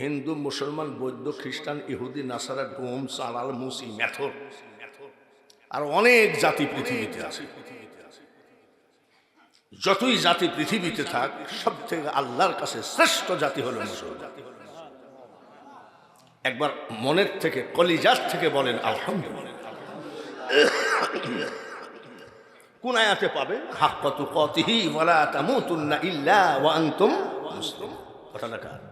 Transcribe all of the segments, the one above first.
হিন্দু, মুসলমান, বৌদ্ধ, খ্রিস্টান, ইহুদি, নাসারা, ডোম সালাল মুসি মেথর আর অনেক জাতি পৃথিবীতে আছে। যতই জাতি পৃথিবীতে থাক সব থেকে আল্লাহর কাছে শ্রেষ্ঠ জাতি হলো মুসলমান। একবার মনের থেকে, কলিজার থেকে বলেন, আলহামদুলিল্লাহ। কোন আয়াতে পাবে? হাক্কাতু কতিহি ওয়ালা তামুতুন্না ইল্লা ওয়া আনতুম মুসলিম।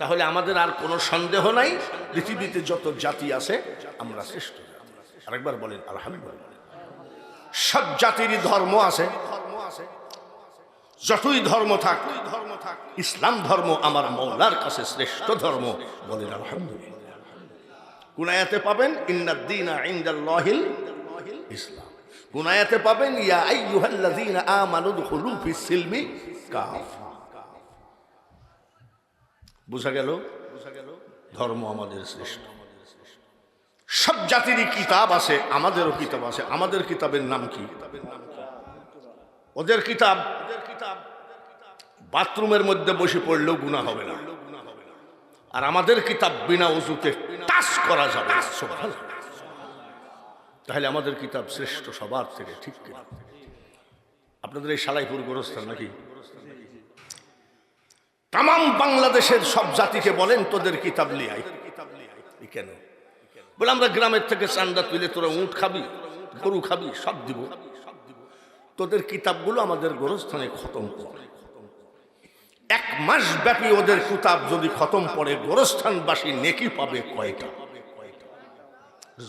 তাহলে আমাদের আর কোনো সন্দেহ নাই, পৃথিবীতে যত জাতি আছে, আমরা শ্রেষ্ঠ জাতি। আরেকবার বলেন, আলহামদুলিল্লাহ। সব জাতিরই ধর্ম আছে। যতই ধর্ম থাক ধর্ম থাক ইসলাম ধর্ম আমার মৌলার কাছে শ্রেষ্ঠ ধর্ম বলেন, আলহামদুলিল্লাহ। কুনায়াতে পাবেন ইন্নাদ্দিনা ইনদাল্লাহিল ইসলাম কুনায়াতে পাবেন, ইয়া আইয়ুহাল্লাযীনা আমানু দুখুলু ফিস সিলমি কাফা বুঝা গেল? ধর্ম আমাদের শ্রেষ্ঠ। সব জাতিরই কিতাব আছে, আমাদেরও কিতাব আছে। আমাদের কিতাবের নাম কি? ওদের কিতাব বাথরুমের মধ্যে বসে পড়লেও গুণা হবে না। আর আমাদের কিতাব বিনা উজুতে টাচ করা যাবে তাহলে আমাদের কিতাব শ্রেষ্ঠ সবার থেকে ঠিক আপনাদের এই সালাইপুর গোরস্থান নাকি? তাম বাংলাদেশের সব জাতিকে বলেন, তোদের কিতাব লিয়াই কেন? বলে, আমরা গ্রামের থেকে চান্দা তুলে তোরা উঁট খাবি, গরু খাবি, সব দিব। তোদের কিতাবগুলো আমাদের গোরস্থানে খতম করে। এক মাস ব্যাপী ওদের কিতাব যদি খতম পড়ে, গোরস্থানবাসী নেকি পাবে কয়টা?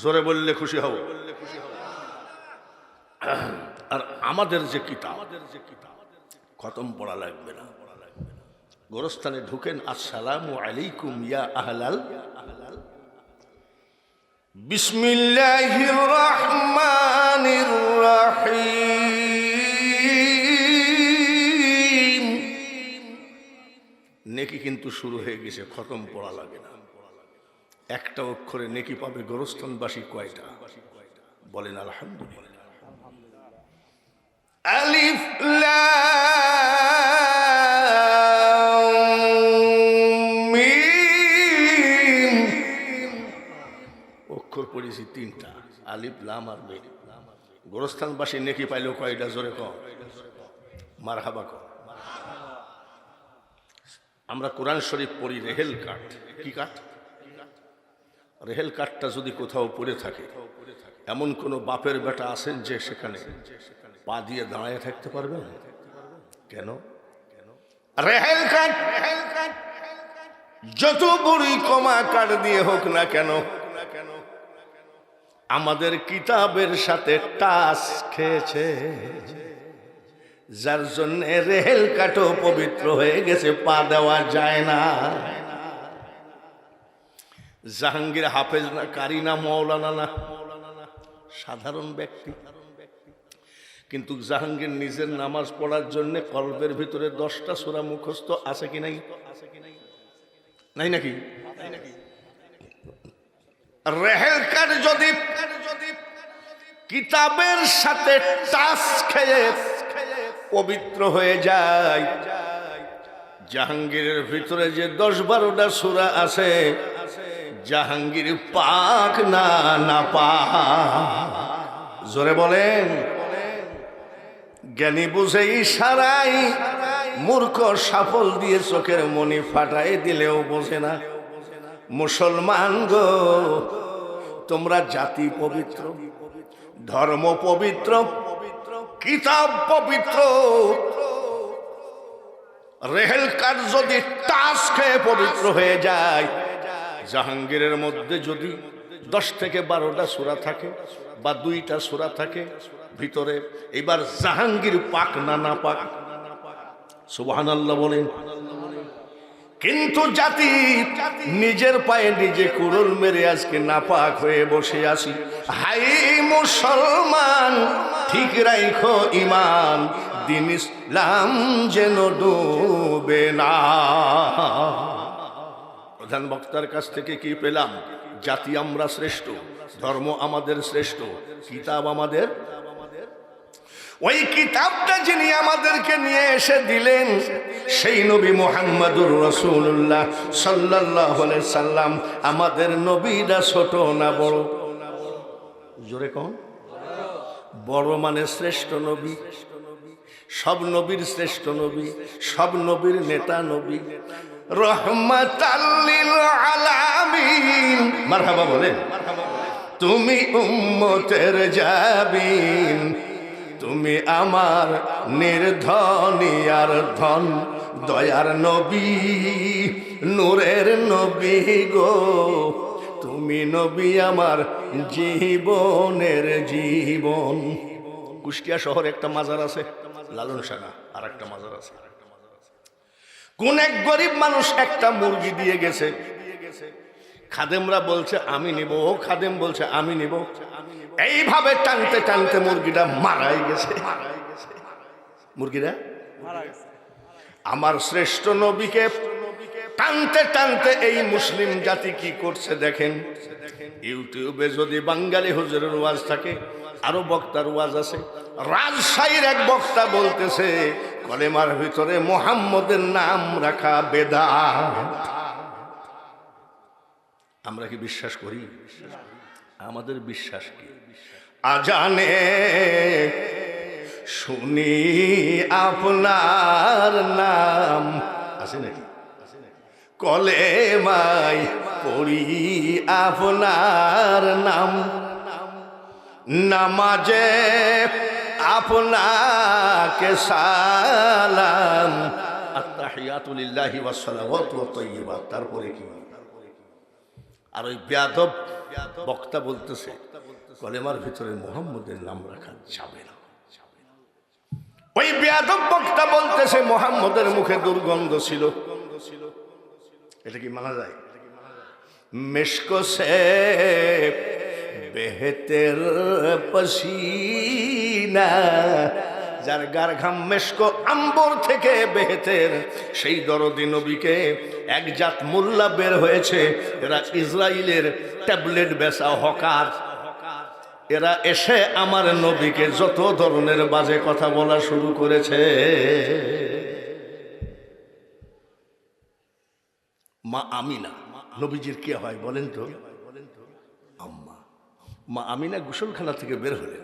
জোরে বললে খুশি হব। আর আমাদের যে কিতাব, খতম পড়া লাগবে না। গোরস্থানে ঢুকেন, আসসালামু আলাইকুম ইয়া আহলাল নেকি কিন্তু শুরু হয়ে গেছে, খতম পড়া লাগে না। একটা অক্ষরে নেকি পাবে গোরস্থানবাসী কয়টা? বলেন, আলহামদুলিল্লাহ। আলিফ লাম পড়েছি তিনটা, আলিফ, লাম আর মিম গোরস্থানবাসী নেকি পাইলেও কয়টা? জোরে কম মার হাবা কম আমরা কোরআন শরীফ পড়ি রেহেল কাঠ। কি কাঠ? রেহেল কাঠটা যদি কোথাও পড়ে থাকে, এমন কোন বাপের বেটা আছেন যে সেখানে পা দিয়ে দাঁড়ায় থাকতে পারবেন? কেন? রেহেল কাঠ, যত বড়ই কমা কাঠ দিয়ে হোক না কেন আমাদের কিতাবের সাথে টাস খেয়েছে। যার জন্য রেহেল কাঠও পবিত্র হয়ে গেছে, পা দেওয়া যায় না। জাহাঙ্গীর হাফেজ না, কারি না, মৌলানা না, সাধারণ ব্যক্তি। কিন্তু জাহাঙ্গীর নিজের নামাজ পড়ার জন্য কল্পের ভিতরে দশটা সোরা মুখস্থ আছে কি নাই? নাই নাকি? রেহেল কাঠ যদি কিতাবের সাথে টাচ খেয়ে পবিত্র হয়ে যায়, জাহাঙ্গীরের ভিতরে যে দশ বারোটা সুরা আছে, জাহাঙ্গীর পাক না না পা জোরে বলেন, জ্ঞানী বুঝে ইশারাই মূর্খ সাফল দিয়ে চোখের মনি ফাটাই দিলেও বোঝে না। মুসলমান গো তোমরা জাতি পবিত্র, ধর্ম পবিত্র, কিতাব পবিত্র। রেহেল কাঠ যদি টাস খেয়ে পবিত্র হয়ে যায়, জাহাঙ্গীরের মধ্যে যদি দশ থেকে বারোটা সুরা থাকে বা দুইটা সুরা থাকে, ভিতরে এবার জাহাঙ্গীর পাক না না পাক আল্লাহ বলেন কিন্তু জাতি নিজের পায়ে নিজে কুড়ুল মেরে আজকে নাপাক হয়ে বসে আছি। হাই মুসলমান, ঠিক রাইখো ইমান দিন ইসলাম যেন ডুবে না। প্রধান বক্তার কাছ থেকে কি পেলাম? জাতি আমরা শ্রেষ্ঠ, ধর্ম আমাদের শ্রেষ্ঠ, কিতাব আমাদের ওই কিতাবটা যিনি আমাদেরকে নিয়ে এসে দিলেন, সেই নবী মোহাম্মদুর রসুল্লাহ সাল্লাহ সাল্লাম, আমাদের নবীরা ছোট না বড়? জোরে কম বড় মানে শ্রেষ্ঠ নবী, সব নবীর শ্রেষ্ঠ নবী, সব নবীর নেতা নবী। রহমাতাল্লিল আলামিন। মারহাবা বলেন। তুমি উম্মতের যাবিন তুমি আমার নির্ধনী আর ধন, দয়ার নবী, নূরের নবী গো। তুমি নবী আমার জীবনের জীবন। কুষ্টিয়া শহরে একটা মাজার আছে লালন সানা আর একটা মাজার আছে। কোন এক গরিব মানুষ একটা মুরগি দিয়ে গেছে। খাদেমরা বলছে, আমি নিব। ও খাদেম বলছে, আমি নিব। এইভাবে টানতে টানতে মুরগিটা মারাই গেছে। মুরগিটা? আমার শ্রেষ্ঠ নবীকে টানতে টানতে এই মুসলিম জাতি কি করছে দেখেন? ইউটিউবে যদি বাঙালি হুজুরের ওয়াজ থাকে আরও বক্তার ওয়াজ আছে। রাজশাহীর এক বক্তা বলতেছে কলেমার ভিতরে মোহাম্মদের নাম রাখা বেদা। আমরা কি বিশ্বাস করি? আমাদের বিশ্বাস কি? আজানে শুনি আপনার নাম। আছে নাকি? কলে মাই পড়ি আপনার নাম। নামাজে আপনাকে সালাম। আত্তাহিয়াতুলিল্লাহি ওয়াস সালাওয়াতু ওয়াত তারপরে কি? আর ওই বেয়াদব বক্তা বলতেছে কলেমার ভিতরে মোহাম্মদের নাম রাখা যাবে না। ওই বেয়াদব বক্তা বলতেছে, মোহাম্মদের মুখে দুর্গন্ধ ছিল। এটা কি মানা যায়? মেশকো সে বেহেতের পসিনা যার গার ঘাম মেশকো আম্বর থেকে বেহেতের, সেই দরদি নবীকে এক জাত মোল্লা বের হয়েছে। এরা ইসরায়েলের ট্যাবলেট বেচা হকার। এরা এসে আমার নবীকে যত ধরনের বাজে কথা বলা শুরু করেছে। মা আমিনা, নবীজির কে হয় বলেন তো? আম্মা। মা আমিনা গোসলখানা থেকে বের হলেন।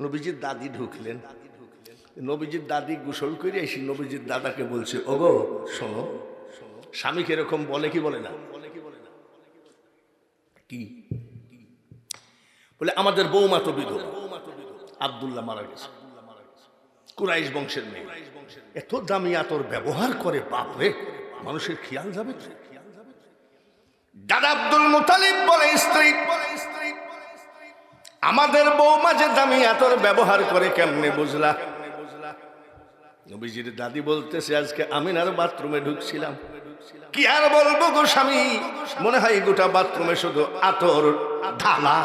নবীজির দাদি ঢুকলেন। নবীজির দাদি গোসল করে এসে নবীজির দাদাকে বলছে ও ওগো, শোনো, স্বামীকে এরকম বলে কি বলে না? কি? বলে, আমাদের বৌমা তো বিধবা। আবদুল্লাহ মারা গেছে। কুরাইশ বংশের মেয়ে। এত দামি আতর ব্যবহার করে বাপরে মানুষের খেয়াল যাবে? দাদা আব্দুল মুতালিব বলে, স্ত্রী, আমাদের বৌমা যে দামি আতর ব্যবহার করে কেমনে বুঝলা? নবীজির দাদি বলতেছে, আজকে আমিনার বাথরুমে ঢুকছিলাম। কি আর বলব গো স্বামী? মনে হয় গোটা বাথরুমে শুধু আতর, ঢালা।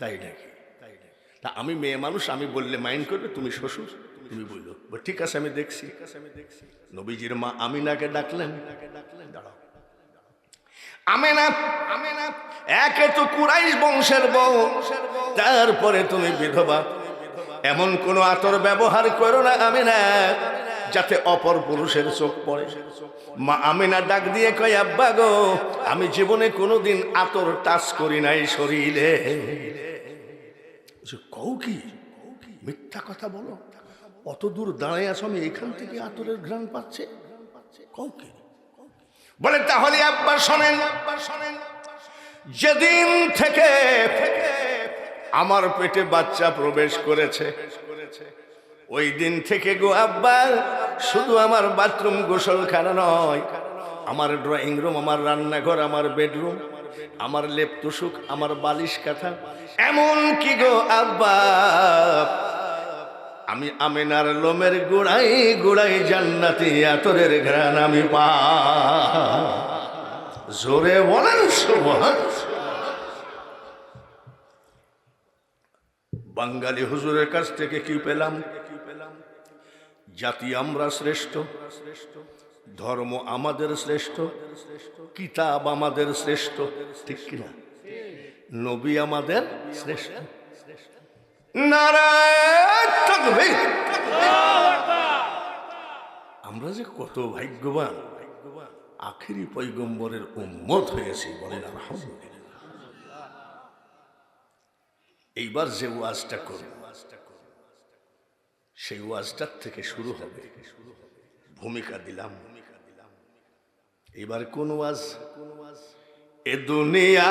তাই নাকি? তাই তা আমি মেয়ে মানুষ আমি বললে মাইন্ড করবে তুমি শ্বশুর তুমি বলল বলে, ঠিক আছে আমি দেখছি। নবীজির মা আমিনাকে ডাকলেন। দাঁড়াও। আমেনা আমেনা একে তো কুরাইশ বংশের বউ। তারপরে তুমি বিধবা। এমন কোন আতর ব্যবহার করো না আমেনা যাতে অপর পুরুষের চোখ পড়ে। মা আমিনা ডাক দিয়ে কয় আব্বা গো আমি জীবনে কোনোদিন আতর টাচ করি নাই শরীরে। বলছে, কও কি? মিথ্যা কথা বলো। অত দূর দাঁড়ায় আছো আমি এখান থেকে আতরের ঘ্রাণ পাচ্ছে। কও কি? বলে তাহলে আব্বা শোনেন শোনেন। যেদিন থেকে আমার পেটে বাচ্চা প্রবেশ করেছে ওই দিন থেকে গো আব্বা শুধু আমার বাথরুম গোসল গোসলখানা নয় আমার ড্রয়িং রুম আমার রান্নাঘর আমার বেডরুম আমার লেপ তুষুক আমার বালিশ কাঁথা। এমন কি গো আব্বা? আমি আমিনার লোমের গুড়াই গুড়াই জান্নাতি আতরের ঘ্রাণ আমি পা। জোরে বলেন বাঙালি হুজুরের কাছ থেকে কি পেলাম? জাতি আমরা শ্রেষ্ঠ। ধর্ম আমাদের শ্রেষ্ঠ, কিতাব আমাদের শ্রেষ্ঠ, ঠিক কিনা? নবী আমাদের শ্রেষ্ঠ। আমরা যে কত ভাগ্যবান, আখেরি পৈগম্বরের উম্মত হয়েছি বলেন এইবার যে ওয়াজটা করব, সেই ওয়াজটার থেকে শুরু হবে। ভূমিকা দিলাম। এবার কোন ওয়াজ? এ দুনিয়া